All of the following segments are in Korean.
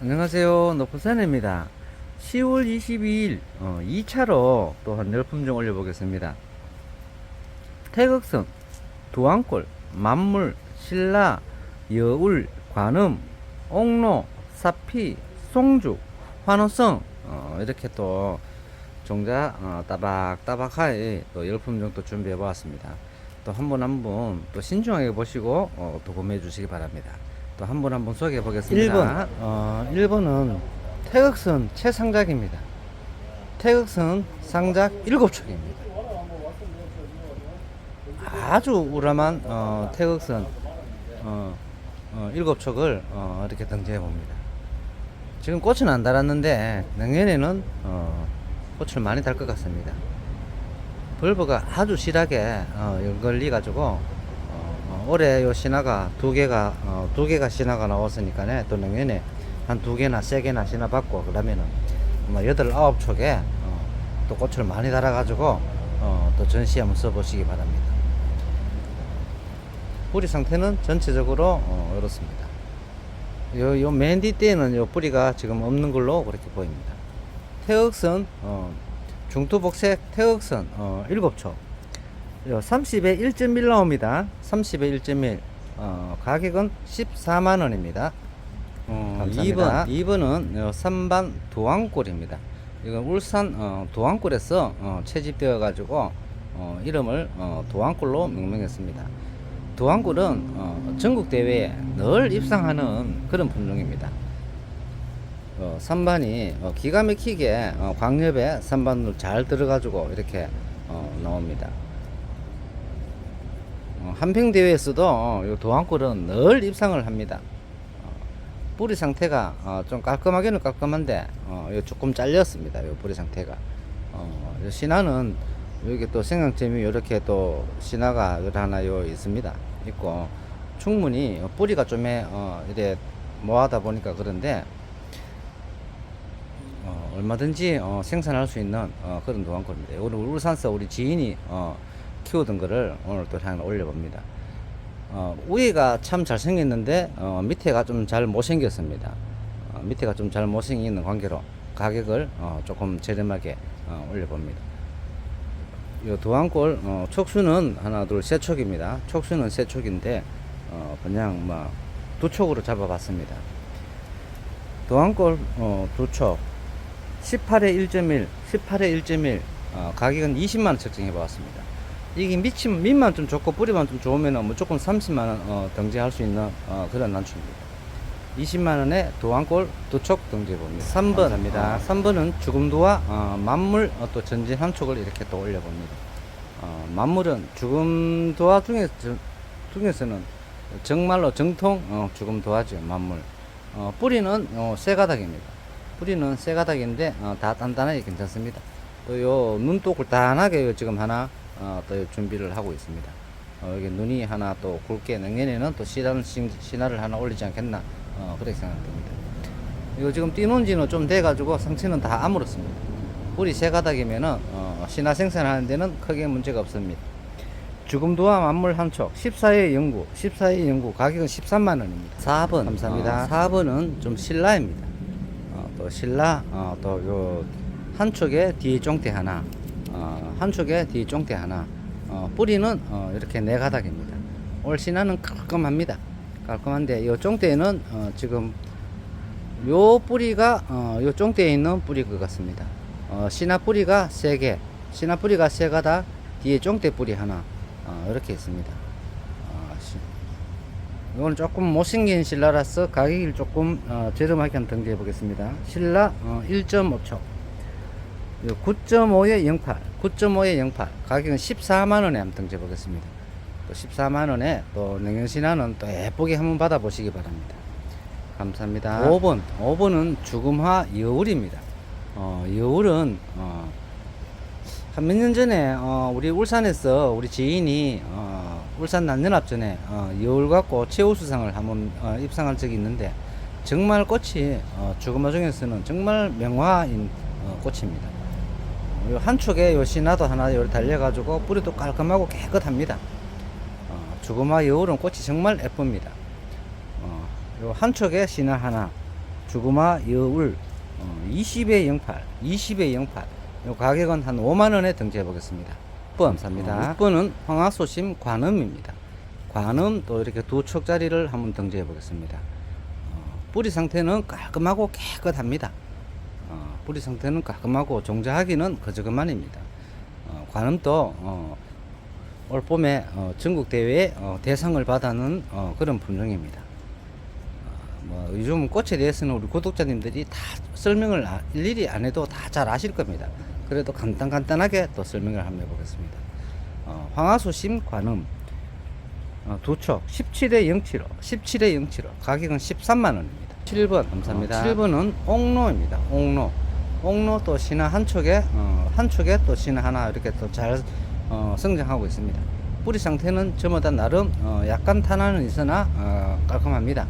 안녕하세요. 노포산입니다. 10월 22일 2차로 또한 열품종 올려보겠습니다. 태극선, 두안골, 만물, 신라, 여울, 관음, 옥로, 사피, 송주, 환호성 어, 이렇게 또 종자 어, 따박따박하게 또 열품종 또 준비해 보았습니다. 또한분한분또 신중하게 보시고 어, 또 구매해 주시기 바랍니다. 또 한 분 한 분 소개해 보겠습니다. 1번, 어, 1번은 태극선 최상작입니다. 태극선 상작 7촉입니다. 아주 우람한 어, 태극선 어, 어, 7촉을 어, 이렇게 등재해 봅니다. 지금 꽃은 안 달았는데 내년에는 어, 꽃을 많이 달 것 같습니다. 벌브가 아주 실하게 어, 연걸리 가지고 올해 요 신화가 두 개가 어, 두 개가 신화가 나왔으니까네 또 내년에 한 두 개나 세 개나 신화 받고 그러면은 아마 여덟 아홉 촉에 어, 또 꽃을 많이 달아 가지고 어, 또 전시에 한번 써보시기 바랍니다. 뿌리 상태는 전체적으로 어, 이렇습니다. 요, 요 맨 뒤때는 요 뿌리가 지금 없는 걸로 그렇게 보입니다. 태극선, 어, 중투복색 태극선, 어, 7초. 요 30에 1.1 나옵니다. 30에 1.1. 어, 가격은 14만 원입니다. 어, 2번, 2번은 요 3반 도안골입니다. 이건 울산 어, 도안골에서 어, 채집되어 가지고 어, 이름을 어, 도안골로 명명했습니다. 도안골은 어, 전국 대회에 늘 입상하는 그런 품종입니다. 어, 산반이 어, 기가 막히게 어, 광엽에 산반으로 잘 들어가지고 이렇게 어, 나옵니다. 어, 한평 대회에서도 어, 요 도안골은 늘 입상을 합니다. 어, 뿌리 상태가 어, 좀 깔끔하게는 깔끔한데 조금 잘렸습니다. 요 뿌리 상태가. 신화는 여기 또 생강점이 이렇게 또 신화가 하나 요 있습니다. 있고 충분히 뿌리가 좀 이래 모아다 보니까 그런데 어, 얼마든지 어, 생산할 수 있는 어, 그런 도안골입니다. 오늘 울산서 우리 지인이 어, 키우던 거를 오늘 또 하나 올려봅니다. 어, 위에가 참 잘생겼는데 어, 밑에가 좀 잘 못생겼습니다. 어, 밑에가 좀 잘 못생기는 관계로 가격을 어, 조금 저렴하게 어, 올려봅니다. 이 도안골 어, 촉수는 하나 둘세 촉입니다. 촉수는 세 촉인데 어, 그냥 뭐두 촉으로 잡아봤습니다. 도안골 어, 두 촉, 18에 1.1, 18에 1.1 어, 가격은 20만 원 책정해 보았습니다. 이게 밑이 밑만 좀 좋고 뿌리만 좀 좋으면 무조건 30만 원 어, 등재할 수 있는 어, 그런 난초입니다. 20만 원에 도안골 두촉 등재해 봅니다. 3번 합니다. 3번은 죽음도와 어, 만물 어, 또 전진 한 촉을 이렇게 또 올려봅니다. 어, 만물은 죽음도화 중에 중에서는 정말로 정통 어, 죽음도화죠 만물. 어, 뿌리는 어, 쇠가닥입니다. 뿌리는 쇠가닥인데 어, 다 단단하게 괜찮습니다. 또요 눈독을 단하게 요 지금 하나 어, 또요 준비를 하고 있습니다. 어, 여기 눈이 하나 또 굵게 내년에는 또 신화를, 신화를 하나 올리지 않겠나 어, 그렇게 생각됩니다. 이거 지금 띄놓은 지는 좀 돼가지고 상체는 다 아물었습니다. 뿌리 세 가닥이면은 어, 신화 생산하는 데는 크게 문제가 없습니다. 죽음도와 만물 한 촉, 14의 연구, 14의 연구 가격은 13만 원입니다. 4번 감사합니다. 4번은 좀 신라입니다. 어, 또 신라, 어, 또요 한 촉에 뒤에 쫑대 하나, 어, 한 촉에 뒤에 쫑대 하나, 어, 뿌리는 어, 이렇게 네 가닥입니다. 올 신화는 깔끔합니다. 깔끔한데 요 쫑대는 어, 지금 요 뿌리가 어, 요 쫑대에 있는 뿌리 것 같습니다. 어, 신화 뿌리가 세 개, 신화 뿌리가 세 가닥, 뒤에 쫑대 뿌리 하나 어, 이렇게 있습니다. 어, 시- 이거는 조금 못생긴 신라라서 가격을 조금 어, 저렴하게 한번 등재해 보겠습니다. 신라 어, 1.5초. 9.5에 08, 9.5에 08. 가격은 14만원에 한번 등재해 보겠습니다. 또 14만원에 또 냉연신화는 또 예쁘게 한번 받아보시기 바랍니다. 감사합니다. 5번, 5번은 죽음화 여울입니다. 어, 여울은, 어, 한 몇 년 전에, 어, 우리 울산에서 우리 지인이, 어, 울산 난연합 전에, 어, 여울 갖고 최우수상을 한번, 어, 입상한 적이 있는데, 정말 꽃이, 어, 죽음화 중에서는 정말 명화인, 어, 꽃입니다. 요 한쪽에 요 신화도 하나 요 달려가지고 뿌리도 깔끔하고 깨끗합니다. 어, 죽음화 여울은 꽃이 정말 예쁩니다. 어, 요 한쪽에 신화 하나, 주구마 여울 어, 20에 08, 20에 08. 요 가격은 한 5만 원에 등재해 보겠습니다. 6번 감사합니다. 6번은 황화소심 관음입니다. 관음 또 이렇게 두 척짜리를 한번 등재해 보겠습니다. 어, 뿌리 상태는 깔끔하고 깨끗합니다. 어, 뿌리 상태는 깔끔하고 종자하기는 그저그만입니다. 어, 관음도 어, 올 봄에 어, 전국 대회에 어, 대상을 받아는 어, 그런 품종입니다. 어, 뭐 요즘 꽃에 대해서는 우리 구독자님들이 다 설명을 아- 일일이 안 해도 다 잘 아실 겁니다. 그래도 간단 간단하게 또 설명을 한번 해보겠습니다. 어, 황화소심 관음 어, 두촉 17에 075, 17에 075 가격은 13만 원입니다. 7번 감사합니다. 7번은 옥로입니다. 옥로. 옥로 또 신화 한 촉에 어, 한 촉에 또 신화 하나 이렇게 또 잘 어, 성장하고 있습니다. 뿌리 상태는 저마다 나름 어, 약간 탄화는 있으나 어, 깔끔합니다.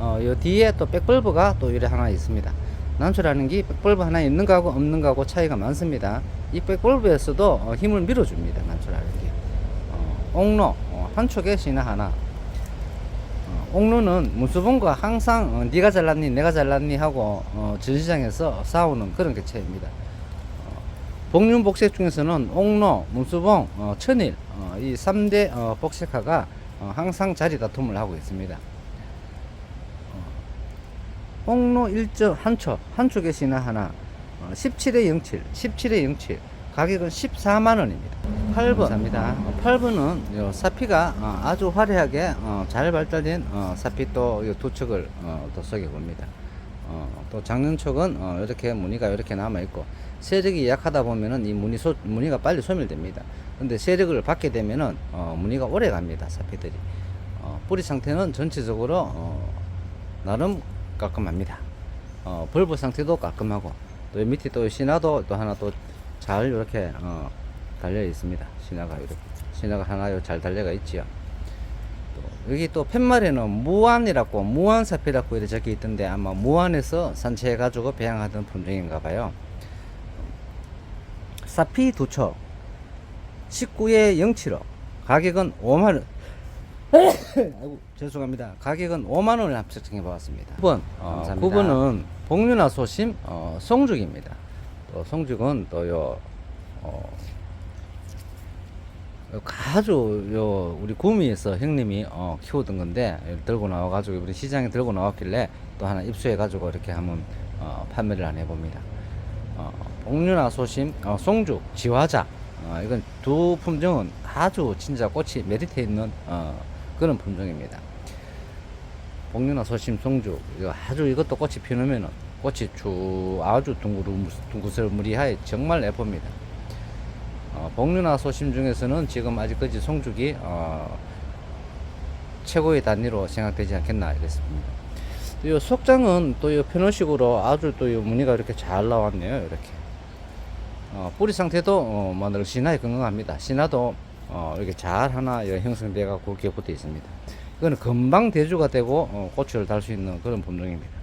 어, 요 뒤에 또 백벌브가 또 이래 하나 있습니다. 난초라는 게 백벌브 하나 있는 거하고 없는 거하고 차이가 많습니다. 이 백벌브에서도 어, 힘을 밀어줍니다. 난초라는 게. 어, 옥로 어, 한 촉에 신화 하나. 어, 옥로는 문수봉과 항상 어, 네가 잘났니 내가 잘났니 하고 어, 전시장에서 싸우는 그런 개체입니다. 어, 복륜 복색 중에서는 옥로, 문수봉, 어, 천일 어, 이 3대 어, 복색화가 어, 항상 자리 다툼을 하고 있습니다. 어, 옥로 1점 한초 한쪽에 신화 하나 어, 17에 07 17에 07 가격은 14만 원입니다. 8번 감사합니다. 8번은 요 사피가 어, 아주 화려하게 어, 잘 발달된 어, 사피 또두 척을 어, 또 쏘게 봅니다. 어, 또 작년촉은 어, 이렇게 무늬가 이렇게 남아 있고 세력이 약하다 보면은 이 무늬 소, 무늬가 빨리 소멸됩니다. 근데 세력을 받게 되면은 어, 무늬가 오래 갑니다. 사피들이. 어, 뿌리 상태는 전체적으로 어, 나름 깔끔합니다. 어, 벌브 상태도 깔끔하고 또 밑에 또 신화도 또 하나 또 잘 이렇게 어, 달려 있습니다. 신화가 이렇게 신화가 하나 잘 달려가 있지요. 또 여기 또 팻말에는 무안이라고 무안사피라고 이렇게 적혀 있던데 아마 무안에서 산채해 가지고 배양하던 품종인가 봐요. 사피 두척 19에 075 가격은 5만 원. 아이고 죄송합니다. 가격은 5만 원을 합격해 보았습니다. 9번 어, 감사합니다. 9번은 복륜화 소심 어, 송죽입니다. 또 송죽은 또요 어, 요 아주 요 우리 구미에서 형님이 어, 키우던 건데 들고 나와가지고 우리 시장에 들고 나왔길래 또 하나 입수해가지고 이렇게 한번 어, 판매를 안 해봅니다. 어, 복륜화 소심 어, 송죽 지화자 어, 이건 두 품종은 아주 진짜 꽃이 메리트 있는 어, 그런 품종입니다. 복륜화 소심 송죽 이거 아주 이것도 꽃이 피우면은 꽃이 쭉 아주 둥구슬무리하게 정말 예쁩니다. 어, 복륜화 소심 중에서는 지금 아직까지 송죽이 어, 최고의 단위로 생각되지 않겠나 이랬습니다. 이 속장은 또이 편호식으로 아주 또이 무늬가 이렇게 잘 나왔네요. 이렇게 어, 뿌리 상태도 어, 뭐 늘씬하게 건강합니다. 신화도 어, 이렇게 잘 하나 이 형성돼 갖고 이렇게 붙어 있습니다. 이거는 금방 대주가 되고 어, 꽃을 달 수 있는 그런 품종입니다.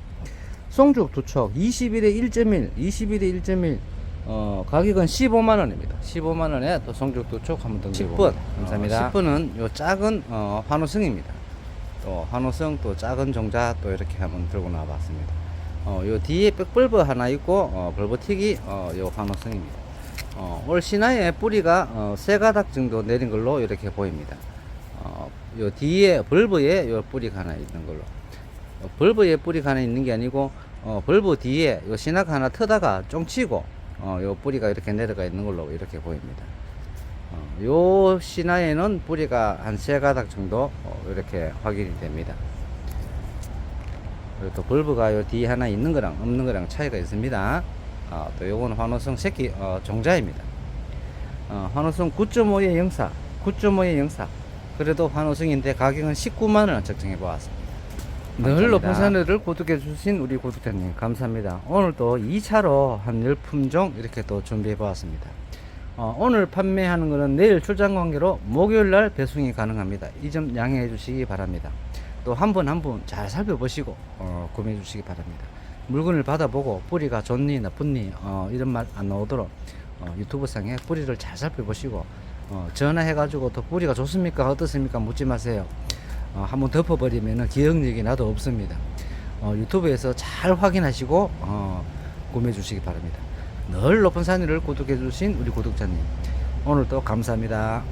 송죽 두척 21에 1.1, 21에 1.1 어, 가격은 15만 원입니다. 15만 원에 또 송죽 두척 한번 등재 10번 감사합니다. 10번은 요 작은 어, 환호성입니다. 또 환호성 또 작은 종자 또 이렇게 한번 들고 나와 봤습니다. 어, 요 뒤에 백벌브 하나 있고 어, 벌브튀기 어, 요 환호성입니다. 어, 올 신화의 뿌리가 어, 세 가닥 정도 내린 걸로 이렇게 보입니다. 어, 요 뒤에 벌브에 요 뿌리가 하나 있는 걸로. 어, 벌브에 뿌리가 하나 있는 게 아니고 어, 벌브 뒤에 요 신화가 하나 트다가 쫑치고 어, 요 뿌리가 이렇게 내려가 있는 걸로 이렇게 보입니다. 어, 요 신화에는 뿌리가 한 세 가닥 정도 어, 이렇게 확인이 됩니다. 그리고 또 벌브가 요 뒤에 하나 있는 거랑 없는 거랑 차이가 있습니다. 어, 또 요거는 환호성 새끼 어, 종자입니다. 어, 환호성 9.5의 영사, 9.5의 영사. 그래도 환호성인데 가격은 19만 원 책정해 보았습니다. 늘 높은. 산을 구독해 주신 우리 구독자님 감사합니다. 오늘 또 2차로 한 10품종 이렇게 또 준비해 보았습니다. 어, 오늘 판매하는 것은 내일 출장 관계로 목요일 날 배송이 가능합니다. 이 점 양해해 주시기 바랍니다. 또 한 분 한 분 잘 살펴보시고 어, 구매해 주시기 바랍니다. 물건을 받아보고 뿌리가 좋니 나쁘니 어, 이런 말 안 나오도록 어, 유튜브 상에 뿌리를 잘 살펴보시고 어, 전화해가지고 또 뿌리가 좋습니까 어떻습니까 묻지 마세요. 어, 한번 덮어버리면 기억력이 나도 없습니다. 어, 유튜브에서 잘 확인하시고 어, 구매해 주시기 바랍니다. 늘 높은 산위를 구독해 주신 우리 구독자님 오늘도 감사합니다.